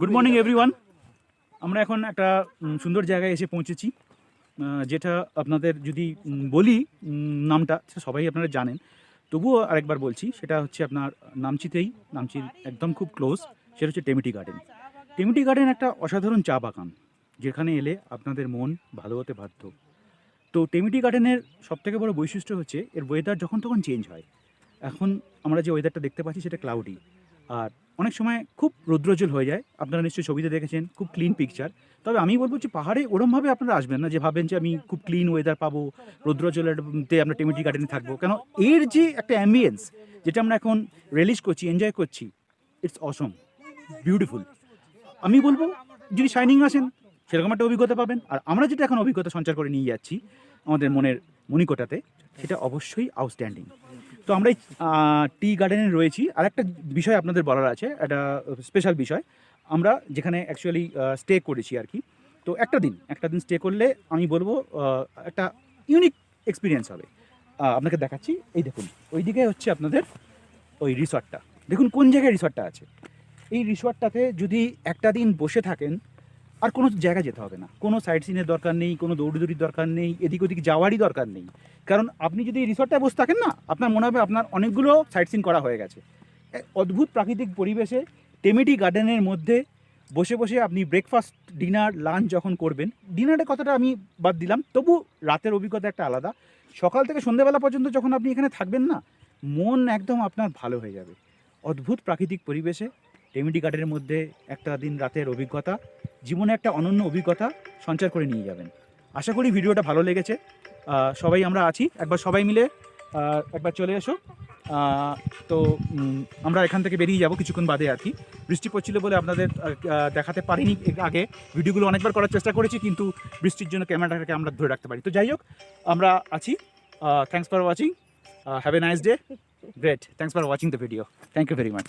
Good morning everyone আমরা এখন একটা সুন্দর জায়গায় এসে পৌঁছেছি যেটা আপনাদের যদি বলি নামটা সবাই আপনারা জানেন। তবুও আরেকবার বলছি, সেটা হচ্ছে আপনার নামচিতেই, নামচির একদম খুব ক্লোজ সেটা হচ্ছে টেমিটি গার্ডেন। টেমিটি গার্ডেন একটা অসাধারণ চা বাগান, যেখানে এলে আপনাদের মন ভালো হতে বাধ্য। তো টেমিটি গার্ডেনের সবথেকে বড় বৈশিষ্ট্য হচ্ছে, এর ওয়েদার যখন তখন চেঞ্জ হয়। এখন আমরা যে ওয়েদারটা দেখতে পাচ্ছি, সেটা ক্লাউডি আর অনেক সময় খুব রৌদ্রোজ্জ্বল হয়ে যায়। আপনারা নিশ্চয়ই ছবিতে দেখেছেন, খুব ক্লিন পিকচার তবে আমি বলব যে পাহাড়ে ওরমভাবে আপনারা আসবেন না যে ভাবেন যে আমি খুব ক্লিন ওয়েদার পাবো, রৌদ্রোজ্জ্বলতে আমরা টেমিটি গার্ডেনে থাকব। কেন এর যে একটা অ্যাম্বিয়েন্স যেটা আমরা এখন রিলিজ করছি এনজয় করছি ইটস অসম বিউটিফুল আমি বলব, যদি শাইনিং আসেন, সেরকম একটা অভিজ্ঞতা পাবেন। আর আমরা যেটা এখন অভিজ্ঞতা সঞ্চার করে নিয়ে যাচ্ছি, আমাদের মনের মণিকোটাতে, সেটা অবশ্যই আউটস্ট্যান্ডিং তো আমরা এই টি গার্ডেনে রয়েছি। আর একটা বিষয় আপনাদের বলার আছে, একটা স্পেশাল বিষয়। আমরা যেখানে অ্যাকচুয়ালি স্টে করেছি আর কি। তো একটা দিন একটা দিন স্টে করলে আমি বলব একটা ইউনিক এক্সপিরিয়েন্স হবে। আপনাকে দেখাচ্ছি, এই দেখুন ওই দিকে হচ্ছে আপনাদের ওই রিসর্টটা দেখুন, কোন জায়গায় রিসর্টটা আছে? এই রিসর্টটাতে যদি একটা দিন বসে থাকেন আর কোনো জায়গায় যেতে হবে না। কোনো সাইড সিনের দরকার নেই, কোনো দৌড়িদৌড়ির দরকার নেই, এদিক ওদিক যাওয়ারই দরকার নেই। কারণ আপনি যদি রিসর্টটায় বসে থাকেন না, আপনার মনে হবে আপনার অনেকগুলো সাইট সিন করা হয়ে গেছে। অদ্ভুত প্রাকৃতিক পরিবেশে টেমেটি গার্ডেনের মধ্যে বসে বসে আপনি ব্রেকফাস্ট ডিনার লাঞ্চ যখন করবেন ডিনারের কথাটা আমি বাদ দিলাম। তবু রাতের অভিজ্ঞতা একটা আলাদা। সকাল থেকে সন্ধ্যেবেলা পর্যন্ত যখন আপনি এখানে থাকবেন না, মন একদম আপনার ভালো হয়ে যাবে। অদ্ভুত প্রাকৃতিক পরিবেশে টেমিটি গার্ডেনের মধ্যে একটা দিন রাতের অভিজ্ঞতা, জীবনে একটা অনন্য অভিজ্ঞতা সঞ্চার করে নিয়ে যাবেন। আশা করি ভিডিওটা ভালো লেগেছে। সবাই আমরা আছি। একবার সবাই মিলে একবার চলে এসো। তো আমরা এখান থেকে বেরিয়ে যাব কিছুক্ষণ বাদে আর কি। বৃষ্টি পড়ছিল বলে আপনাদের দেখাতে পারিনি আগে। ভিডিওগুলো অনেকবার করার চেষ্টা করেছি, কিন্তু বৃষ্টির জন্য ক্যামেরাটাকে আমরা ধরে রাখতে পারি তো যাই হোক, আমরা আছি। Thanks for watching have a nice day great thanks for watching the video thank you very much